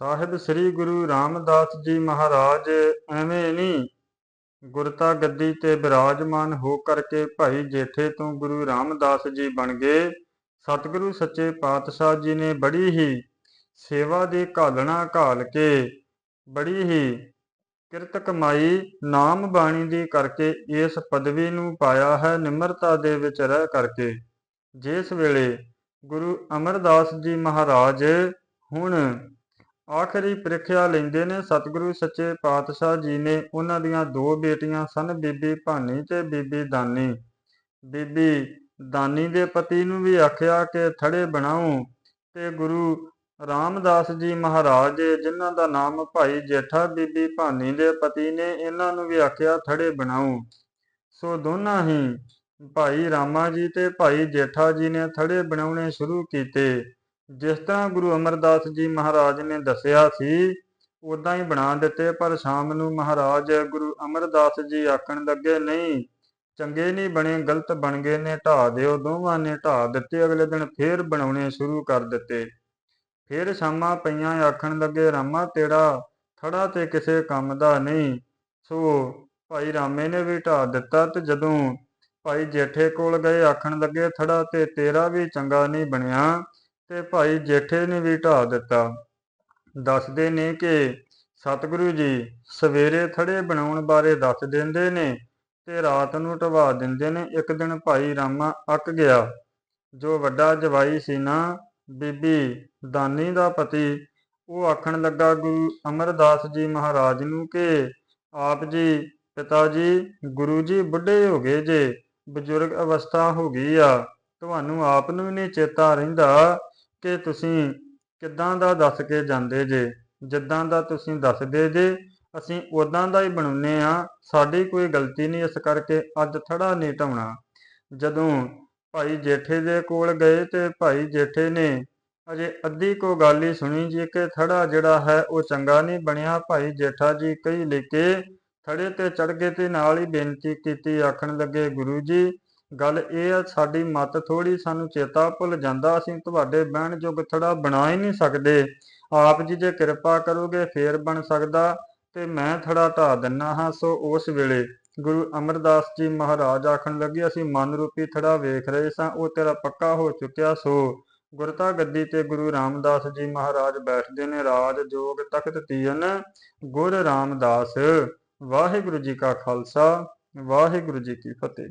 ਸਾਹਿਬ ਸ੍ਰੀ ਗੁਰੂ ਰਾਮਦਾਸ ਜੀ ਮਹਾਰਾਜ, ਐਵੇਂ ਨਹੀਂ। ਗੁਰਤਾ ਗੱਦੀ ਤੇ ਬਿਰਾਜਮਾਨ ਹੋ ਕਰਕੇ ਭਾਈ ਜੇਠੇ ਤੋਂ ਗੁਰੂ ਰਾਮਦਾਸ ਜੀ ਬਣ ਗਏ। ਸਤਿਗੁਰੂ ਸੱਚੇ ਪਾਤਸ਼ਾਹ ਜੀ ਨੇ ਬੜੀ ਹੀ ਸੇਵਾ ਦੀ ਘਾਲਣਾ ਘਾਲ ਕੇ, ਬੜੀ ਹੀ ਕਿਰਤ ਕਮਾਈ, ਨਾਮ ਬਾਣੀ ਦੀ ਕਰਕੇ ਇਸ ਪਦਵੀ ਨੂੰ ਪਾਇਆ ਹੈ, ਨਿਮਰਤਾ ਦੇ ਵਿੱਚ ਰਹਿ ਕਰਕੇ। ਜਿਸ ਵੇਲੇ ਗੁਰੂ ਅਮਰਦਾਸ ਜੀ ਮਹਾਰਾਜ ਹੁਣ ਆਖਰੀ ਪ੍ਰੀਖਿਆ ਲੈਂਦੇ ਨੇ ਸਤਿਗੁਰੂ ਸੱਚੇ ਪਾਤਸ਼ਾਹ ਜੀ ਨੇ। ਉਹਨਾਂ ਦੀਆਂ ਦੋ ਬੇਟੀਆਂ ਸਨ, ਬੀਬੀ ਭਾਨੀ ਤੇ ਬੀਬੀ ਦਾਨੀ। ਬੀਬੀ ਦਾਨੀ ਦੇ ਪਤੀ ਨੂੰ ਵੀ ਆਖਿਆ ਕਿ ਥੜੇ ਬਣਾਓ ਤੇ ਗੁਰੂ ਰਾਮਦਾਸ ਜੀ ਮਹਾਰਾਜ ਜਿਨ੍ਹਾਂ ਦਾ ਨਾਮ ਭਾਈ ਜੇਠਾ ਬੀਬੀ ਭਾਨੀ ਦੇ ਪਤੀ ਨੇ, ਇਹਨਾਂ ਨੂੰ ਵੀ ਆਖਿਆ ਥੜੇ ਬਣਾਓ। ਸੋ ਦੋਨਾਂ ਹੀ ਭਾਈ ਰਾਮਾ ਜੀ ਤੇ ਭਾਈ ਜੇਠਾ ਜੀ ਨੇ ਥੜੇ ਬਣਾਉਣੇ ਸ਼ੁਰੂ ਕੀਤੇ। ਜਿਸ ਤਰ੍ਹਾਂ ਗੁਰੂ ਅਮਰਦਾਸ ਜੀ ਮਹਾਰਾਜ ਨੇ ਦੱਸਿਆ ਸੀ ਉਦਾਂ ਹੀ ਬਣਾ ਦਿੱਤੇ, ਪਰ ਸ਼ਾਮ ਨੂੰ ਮਹਾਰਾਜ ਗੁਰੂ ਅਮਰਦਾਸ ਜੀ ਆਖਣ ਲੱਗੇ, ਨਹੀਂ, ਚੰਗੇ ਨਹੀਂ ਬਣੇ, ਗਲਤ ਬਣ ਗਏ ਨੇ ਢਾ ਦਿਓ, ਦੋਵਾਂ ਨੇ ਢਾ ਦਿੱਤੇ, ਅਗਲੇ ਦਿਨ ਫੇਰ ਬਣਾਉਣੇ ਸ਼ੁਰੂ ਕਰ ਦਿੱਤੇ। ਫੇਰ ਸ਼ਾਮਾਂ ਪਈਆਂ, ਆਖਣ ਲੱਗੇ, ਰਾਮਾ ਤੇਰਾ ਥੜਾ ਤੇ ਕਿਸੇ ਕੰਮ ਦਾ ਨਹੀਂ, ਸੋ ਭਾਈ ਰਾਮੇ ਨੇ ਵੀ ਢਾ ਦਿੱਤਾ ਤੇ ਜਦੋਂ ਭਾਈ ਜੇਠੇ ਕੋਲ ਗਏ, ਆਖਣ ਲੱਗੇ, ਥੜਾ ਤੇ ਤੇਰਾ ਵੀ ਚੰਗਾ ਨਹੀਂ ਬਣਿਆ ਤੇ ਭਾਈ ਜੇਠੇ ਨੇ ਵੀ ਢਾ ਦਿੱਤਾ। ਦੱਸਦੇ ਨੇ ਕਿ ਸਤਿਗੁਰੂ ਜੀ ਸਵੇਰੇ ਥੜੇ ਬਣਾਉਣ ਬਾਰੇ ਦੱਸ ਦਿੰਦੇ ਨੇ ਤੇ ਰਾਤ ਨੂੰ ਢਵਾ ਦਿੰਦੇ ਨੇ। ਇੱਕ ਦਿਨ ਭਾਈ ਰਾਮਾ ਅੱਕ ਗਿਆ। ਜੋ ਵੱਡਾ ਜਵਾਈ ਸੀ ਨਾ, ਬੀਬੀ ਦਾਨੀ ਦਾ ਪਤੀ, ਉਹ ਆਖਣ ਲੱਗਾ, ਗੁਰੂ ਅਮਰਦਾਸ ਜੀ ਮਹਾਰਾਜ ਨੂੰ ਕਿ ਆਪ ਜੀ ਪਿਤਾ ਜੀ, ਗੁਰੂ ਜੀ ਬੁੱਢੇ ਹੋ ਗਏ ਜੇ, ਬਜ਼ੁਰਗ ਅਵਸਥਾ ਹੋ ਗਈ ਆ। ਤੁਹਾਨੂੰ ਆਪ ਨੂੰ ਵੀ ਨਹੀਂ ਚੇਤਾ ਰਹਿੰਦਾ। ਕਿ ਤੁਸੀਂ ਕਿੱਦਾਂ ਦਾ ਦੱਸ ਕੇ ਜਾਂਦੇ ਜੇ? ਜਿੱਦਾਂ ਦਾ ਤੁਸੀਂ ਦੱਸਦੇ ਜੇ, ਅਸੀਂ ਉਦਾਂ ਦਾ ਹੀ ਬਣਾਉਨੇ ਆ ਸਾਡੀ ਕੋਈ ਗਲਤੀ ਨਹੀਂ ਇਸ ਕਰਕੇ ਅੱਜ ਥੜਾ ਨਹੀਂ ਢਾਉਣਾ ਜਦੋਂ ਭਾਈ ਜੇਠੇ ਦੇ ਕੋਲ ਗਏ ਤੇ ਭਾਈ ਜੇਠੇ ਨੇ ਅਜੇ ਅੱਧੀ ਕੋ ਗੱਲ ਹੀ ਸੁਣੀ ਜੀ ਕਿ ਥੜਾ ਜਿਹੜਾ ਹੈ ਉਹ ਚੰਗਾ ਨਹੀਂ ਬਣਿਆ। ਭਾਈ ਜੇਠਾ ਜੀ ਕਈ ਲੈ ਕੇ ਥੜੇ ਤੇ ਚੜ ਗਏ ਤੇ ਨਾਲ ਹੀ ਬੇਨਤੀ ਕੀਤੀ, ਆਖਣ ਲੱਗੇ, ਗੁਰੂ ਜੀ ਗੱਲ ਇਹ ਆ, ਸਾਡੀ ਮਤ ਥੋੜੀ ਸਾਨੂੰ ਚੇਤਾ ਭੁੱਲ ਜਾਂਦਾ, ਅਸੀਂ ਤੁਹਾਡੇ ਬਹਿਣ ਜੋਗ ਥੜਾ ਬਣਾ ਹੀ ਨਹੀਂ ਸਕਦੇ। ਆਪ ਜੀ ਜੇ ਕਿਰਪਾ ਕਰੋਗੇ, ਫੇਰ ਬਣ ਸਕਦਾ ਤੇ ਮੈਂ ਥੜਾ ਢਾ ਦਿੰਨਾ ਹਾਂ ਸੋ ਉਸ ਵੇਲੇ। ਗੁਰੂ ਅਮਰਦਾਸ ਜੀ ਮਹਾਰਾਜ ਆਖਣ ਲੱਗੇ, ਅਸੀਂ ਮਨ ਰੂਪੀ ਥੜਾ ਵੇਖ ਰਹੇ ਸਾਂ, ਉਹ ਤੇਰਾ ਪੱਕਾ ਹੋ ਚੁੱਕਿਆ ਸੋ। ਗੁਰਤਾ ਗੱਦੀ ਤੇ ਗੁਰੂ ਰਾਮਦਾਸ ਜੀ ਮਹਾਰਾਜ ਬੈਠਦੇ ਨੇ, ਰਾਜ ਜੋਗ ਤਖਤ ਤੀਨ ਗੁਰ ਰਾਮਦਾਸ। ਵਾਹਿਗੁਰੂ ਜੀ ਕਾ ਖਾਲਸਾ, ਵਾਹਿਗੁਰੂ ਜੀ ਕੀ ਫਤਿਹ।